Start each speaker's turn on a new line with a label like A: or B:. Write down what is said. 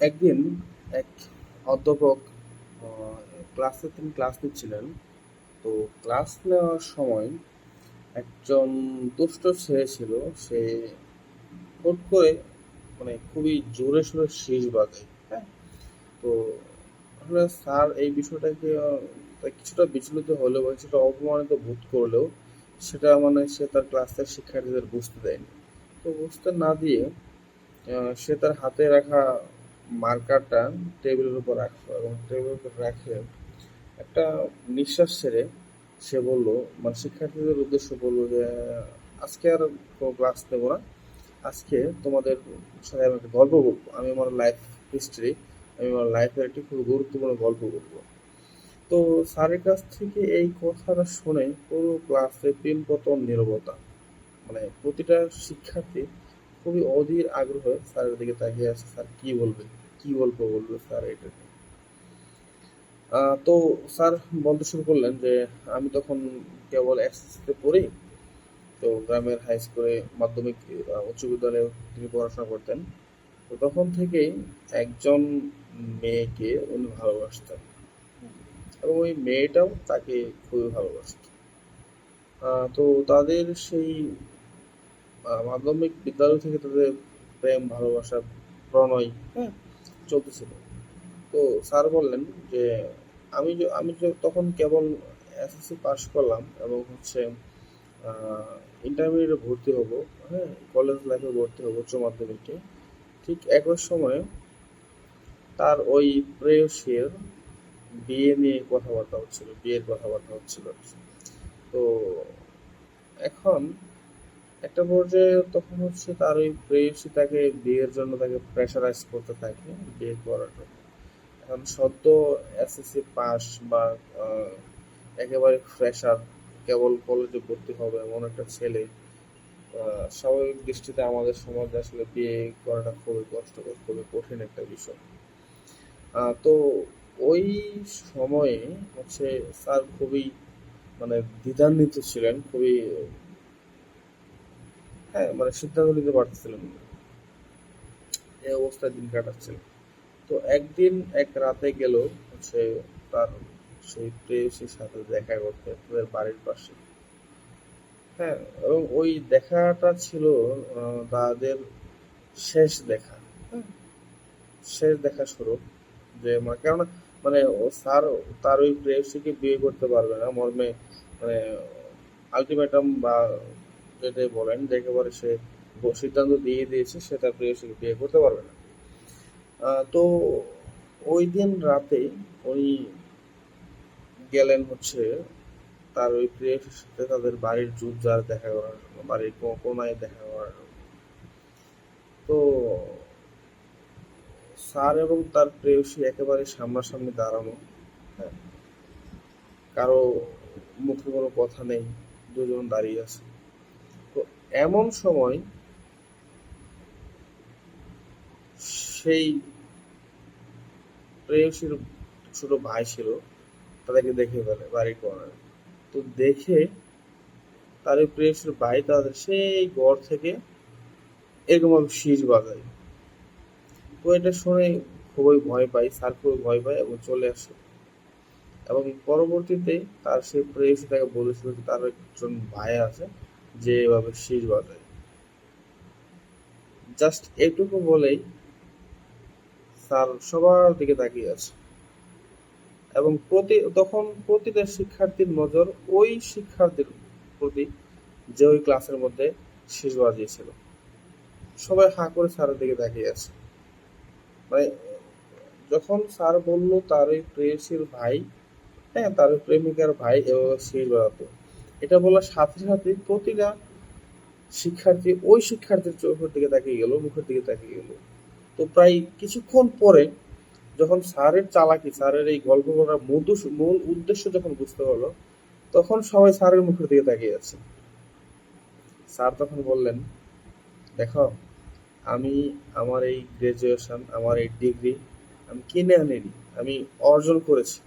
A: একদিন এক অধ্যাপক ক্লাসে তিনি ক্লাস নিচ্ছিলেন। তো ক্লাস নেওয়ার সময় একজন দুষ্ট ছেলে ছিল, সে হুট করে মানে খুবই জোরে সোরে শীষ বাজায় হ্যাঁ? তো আসলে স্যার এই বিষয়টাকে কিছুটা বিচলিত হলেও বা কিছুটা অপমানিত বোধ করলেও সেটা মানে সে তার ক্লাসের শিক্ষার্থীদের বুঝতে দেয়নি। তো বুঝতে না দিয়ে সে তার হাতে রাখা মার্কারটা টেবিলের উপর রাখল এবং টেবিলের উপর রাখে একটা নিঃশ্বাস ছেড়ে সে বলল মানে শিক্ষার্থীদের উদ্দেশ্য বলল যে, আজকে আর কোনো ক্লাস নেব না। আজকে তোমাদের সাথে আমি একটা গল্প বলব আমি আমার লাইফ হিস্ট্রি আমি আমার লাইফের একটি খুব গুরুত্বপূর্ণ গল্প বলব তো স্যারের কাছ থেকে এই কথাটা শুনে পুরো ক্লাসে পিনপতন নীরবতা মানে প্রতিটা শিক্ষার্থী খুবই অধীর আগ্রহে স্যারের দিকে তাকিয়ে আছে। স্যার কি বলবে? কি গল্প বলবে স্যার এটা? তো স্যার বলতে শুরু করলেন যে, আমি তখন কেবল এসএসসিতে পড়ি, তো গ্রামের হাই স্কুলে মাধ্যমিক উচ্চ বিদ্যালয়ে তিনি পড়াশোনা করতেন। তো তখন থেকেই একজন মেয়েকে উনি ভালোবাসতেন এবং ওই মেয়েটাও তাকে খুবই ভালোবাসত। তো তাদের সেই মাধ্যমিক বিদ্যালয় থেকে তাদের প্রেম ভালোবাসা প্রণয় হ্যাঁ চলতেছিল। তো স্যার বললেন যে আমি আমি তখন কেবল এসএসসি পাস করলাম এবং হচ্ছে ইন্টারমিডিয়েটে ভর্তি হব হ্যাঁ কলেজ লাইফে ভর্তি হব উচ্চ মাধ্যমিকে ঠিক একই সময়ে তার ওই প্রেয়সীর বিয়ে নিয়ে কথাবার্তা হচ্ছিল বিয়ের কথাবার্তা হচ্ছিল। তো এখন একটা পর্যায়ে তখন হচ্ছে তার ওই প্রেয়সী তাকে বিয়ের জন্য তাকে প্রেশারাইজ করতে থাকে, বিয়ে করার জন্য। এখন সদ্য এসএসসি পাস বা একেবারে ফ্রেশার কেবল কলেজে ভর্তি হবে এমন একটা ছেলে স্বাভাবিক দৃষ্টিতে আমাদের সমাজে আসলে বিয়ে করাটা খুবই কষ্টকর, খুবই কঠিন একটা বিষয়। তো ওই সময়ে হচ্ছে স্যার খুবই মানে দ্বিধান্বিত ছিলেন, খুবই হ্যাঁ মানে সিদ্ধান্ত নিতে পারতেছিলেন না। এই অবস্থায় দিন কাটাচ্ছিলেন তো একদিন এক রাতে গেল হচ্ছে তার সেই প্রেয়সীর সাথে দেখা করতে, তাদের বাড়ির পাশে। হ্যাঁ এবং ওই দেখাটা ছিল তাদের শেষ দেখা। হ্যাঁ শেষ দেখা শুরু যে মানে কেননা মানে স্যার, তার ওই প্রেয়সীকে বিয়ে করতে পারবে না। মর্মে মানে আলটিমেটাম বা যেটাই বলেন যে একেবারে সে সিদ্ধান্ত দিয়ে দিয়েছে, সে তার প্রেয়সীকে বিয়ে করতে পারবে না। তো ওই দিন রাতে উনি গেলেন হচ্ছে তার ওই প্রেয়সীর সাথে তাদের বাড়ির জুতজার দেখা করার জন্য, বাড়ির কোনায় দেখা করার জন্য। তো স্যার এবং তার প্রেয়সী একেবারে সামনাসামনি দাঁড়ানো হ্যাঁ। কারও মুখে কোনো কথা নেই, দুজন দাঁড়িয়ে আছে। এমন সময় সেই প্রেয়সীর ছোট ভাই ছিল, তাদেরকে দেখে ফেলে বাড়ির কর্নারে তো দেখে তার ওই প্রেয়সীর ভাই তাদের সেই ঘর থেকে এরকম শীষ বাজায়। তো এটা শুনে খুবই ভয় পাই স্যার খুবই ভয় পায় এবং চলে আসে। এবং পরবর্তীতে তার সেই প্রেয়সী তাকে বলেছিল যে তার একজন ভাই আছে যে এভাবে শীষ বাজায়। জাস্ট এটুকু বলেই স্যার সবার দিকে তাকিয়ে আছে। এবং প্রতি, তখন প্রতিটা শিক্ষার্থীর নজর ওই শিক্ষার্থীর প্রতি যে ওই ক্লাসের মধ্যে শীষ বাজিয়েছিল। সবাই হাঁ করে স্যারের দিকে তাকিয়ে আছে। মানে যখন স্যার বলল তার ওই প্রেয়সীর ভাই হ্যাঁ তার প্রেমিকার ভাই এভাবে শীষ বাজাতো। এটা বলার সাথে সাথে প্রতিটা শিক্ষার্থী ওই শিক্ষার্থীর চোখের দিকে তাকিয়ে গেল, মুখের দিকে তাকিয়ে গেল। তো প্রায় কিছুক্ষণ পরে যখন স্যারের চালাকি, স্যারের এই গল্প বলার মূল মূল উদ্দেশ্য যখন বুঝতে পারল তখন সবাই স্যারের মুখের দিকে তাকিয়ে আছে। স্যার তখন বললেন, দেখো, আমি আমার এই গ্রাজুয়েশন আমার এই ডিগ্রি আমি কিনে আনিনি, আমি অর্জন করেছি।